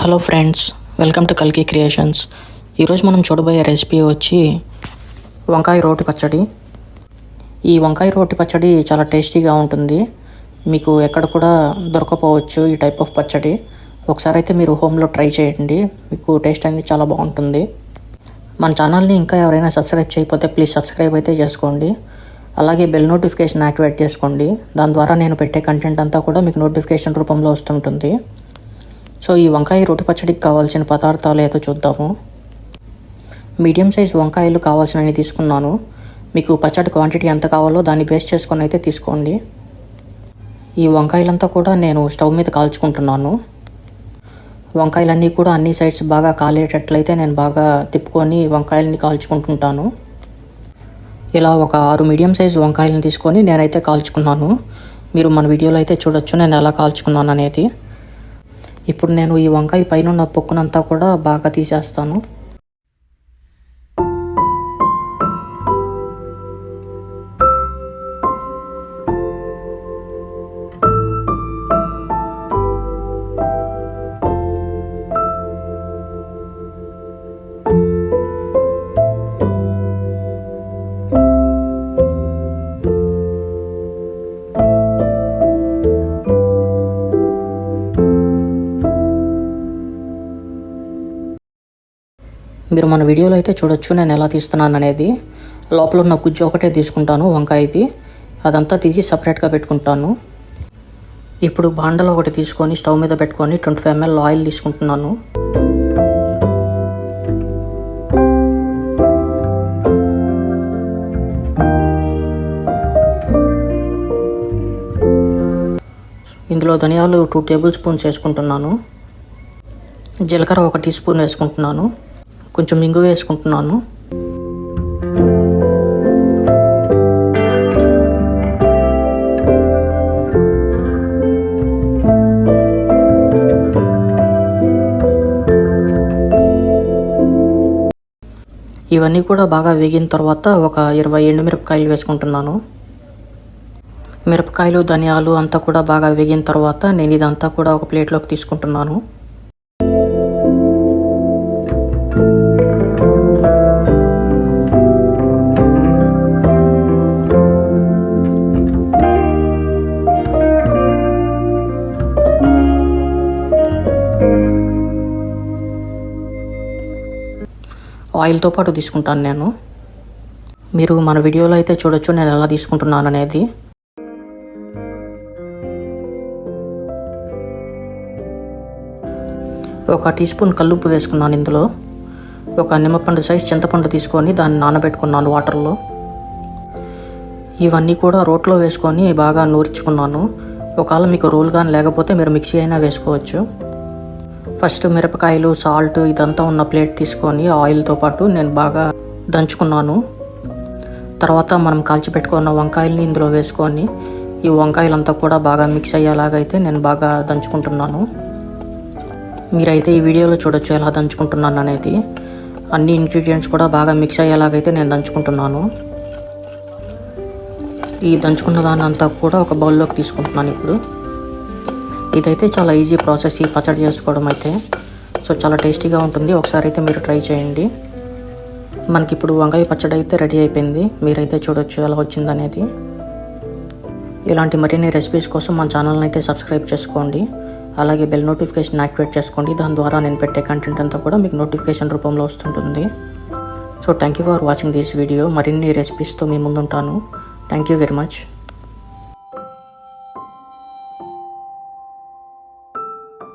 Hello friends welcome to కల్కి creations ఈరోజు మనం చూడబోయే రెసిపీ వచ్చి వంకాయ రోటి పచ్చడి. ఈ వంకాయ రోటి పచ్చడి చాలా టేస్టీగా ఉంటుంది. మీకు ఎక్కడ కూడా దొరకపోవచ్చు ఈ టైప్ ఆఫ్ పచ్చడి. ఒకసారి అయితే మీరు హోమ్లో ట్రై చేయండి. మీకు టేస్ట్ అనేది చాలా బాగుంటుంది. మన ఛానల్ని ఇంకా ఎవరైనా సబ్స్క్రైబ్ చేయకపోతే ప్లీజ్ సబ్స్క్రైబ్ అయితే చేసుకోండి. అలాగే బెల్ నోటిఫికేషన్ యాక్టివేట్ చేసుకోండి. దాని ద్వారా నేను పెట్టే కంటెంట్ అంతా కూడా మీకు నోటిఫికేషన్ రూపంలో వస్తుంటుంది. సో ఈ వంకాయ రొట్టె పచ్చడికి కావాల్సిన పదార్థాలు ఏదో చూద్దాము. మీడియం సైజ్ వంకాయలు కావాల్సినవి తీసుకున్నాను. మీకు పచ్చడి క్వాంటిటీ ఎంత కావాలో దాన్ని బేస్ చేసుకొని అయితే తీసుకోండి. ఈ వంకాయలంతా కూడా నేను స్టవ్ మీద కాల్చుకుంటున్నాను. వంకాయలన్నీ కూడా అన్ని సైడ్స్ బాగా కాలేటట్లయితే నేను బాగా తిప్పుకొని వంకాయలని కాల్చుకుంటుంటాను. ఇలా ఒక ఆరు మీడియం సైజ్ వంకాయలను తీసుకొని నేనైతే కాల్చుకున్నాను. మీరు మన వీడియోలో అయితే చూడొచ్చు నేను ఎలా కాల్చుకున్నాను అనేది. ఇప్పుడు నేను ఈ వంకాయ పైన ఉన్న పొక్కునంతా కూడా బాగా తీసేస్తాను. మీరు మన వీడియోలో అయితే చూడొచ్చు నేను ఎలా తీస్తున్నాను అనేది. లోపల ఉన్న గుజ్జు ఒకటే తీసుకుంటాను వంకాయది అదంతా తీసి సపరేట్గా పెట్టుకుంటాను. ఇప్పుడు బాండలో ఒకటి తీసుకొని స్టవ్ మీద పెట్టుకొని ట్వంటీ ఫైవ్ ఎంఎల్ ఆయిల్ తీసుకుంటున్నాను. ఇందులో ధనియాలు టూ టేబుల్ స్పూన్స్ వేసుకుంటున్నాను. జీలకర్ర ఒక టీ స్పూన్ వేసుకుంటున్నాను. కొంచెం ఇంగు వేసుకుంటున్నాను. ఇవన్నీ కూడా బాగా వేగిన తర్వాత ఒక ఇరవై ఎండుమిరపకాయలు వేసుకుంటున్నాను. మిరపకాయలు ధనియాలు అంతా కూడా బాగా వేగిన తర్వాత నేను ఇదంతా కూడా ఒక ప్లేట్లోకి తీసుకుంటున్నాను. ఆయిల్తో పాటు తీసుకుంటాను నేను. మీరు మన వీడియోలో అయితే చూడొచ్చు నేను ఎలా తీసుకుంటున్నాను అనేది. ఒక టీ స్పూన్ కల్లుప్పు వేసుకున్నాను ఇందులో. ఒక నిమ్మపండు సైజ్ చింతపండు తీసుకొని దాన్ని నానబెట్టుకున్నాను వాటర్లో. ఇవన్నీ కూడా రోట్లో వేసుకొని బాగా నూర్చుకున్నాను. ఒకవేళ మీకు రోల్ కానీ లేకపోతే మీరు మిక్సీ అయినా వేసుకోవచ్చు. ఫస్ట్ మిరపకాయలు సాల్ట్ ఇదంతా ఉన్న ప్లేట్ తీసుకొని ఆయిల్తో పాటు నేను బాగా దంచుకున్నాను. తర్వాత మనం కాల్చి పెట్టుకున్న వంకాయల్ని ఇందులో వేసుకొని ఈ వంకాయలంతా కూడా బాగా మిక్స్ అయ్యేలాగైతే నేను బాగా దంచుకుంటున్నాను. మీరైతే ఈ వీడియోలో చూడొచ్చు ఎలా దంచుకుంటున్నాను అనేది. అన్ని ఇంగ్రీడియంట్స్ కూడా బాగా మిక్స్ అయ్యేలాగైతే నేను దంచుకుంటున్నాను. ఈ దంచుకున్న దాన్ని అంతా కూడా ఒక బౌల్లోకి తీసుకుంటున్నాను ఇప్పుడు. ఇదైతే చాలా ఈజీ ప్రాసెస్ ఈ పచ్చడి చేసుకోవడం అయితే. సో చాలా టేస్టీగా ఉంటుంది. ఒకసారి అయితే మీరు ట్రై చేయండి. మనకి ఇప్పుడు వంకాయ పచ్చడి అయితే రెడీ అయిపోయింది. మీరైతే చూడొచ్చు ఎలా వచ్చిందనేది ఇలాంటి మరిన్ని రెసిపీస్ కోసం మన ఛానల్ని అయితే సబ్స్క్రైబ్ చేసుకోండి. అలాగే బెల్ నోటిఫికేషన్ యాక్టివేట్ చేసుకోండి. దాని ద్వారా నేను పెట్టే కంటెంట్ అంతా కూడా మీకు నోటిఫికేషన్ రూపంలో వస్తుంటుంది. So thank you for watching this video మరిన్ని రెసిపీస్తో మీ ముందుంటాను. Thank you very much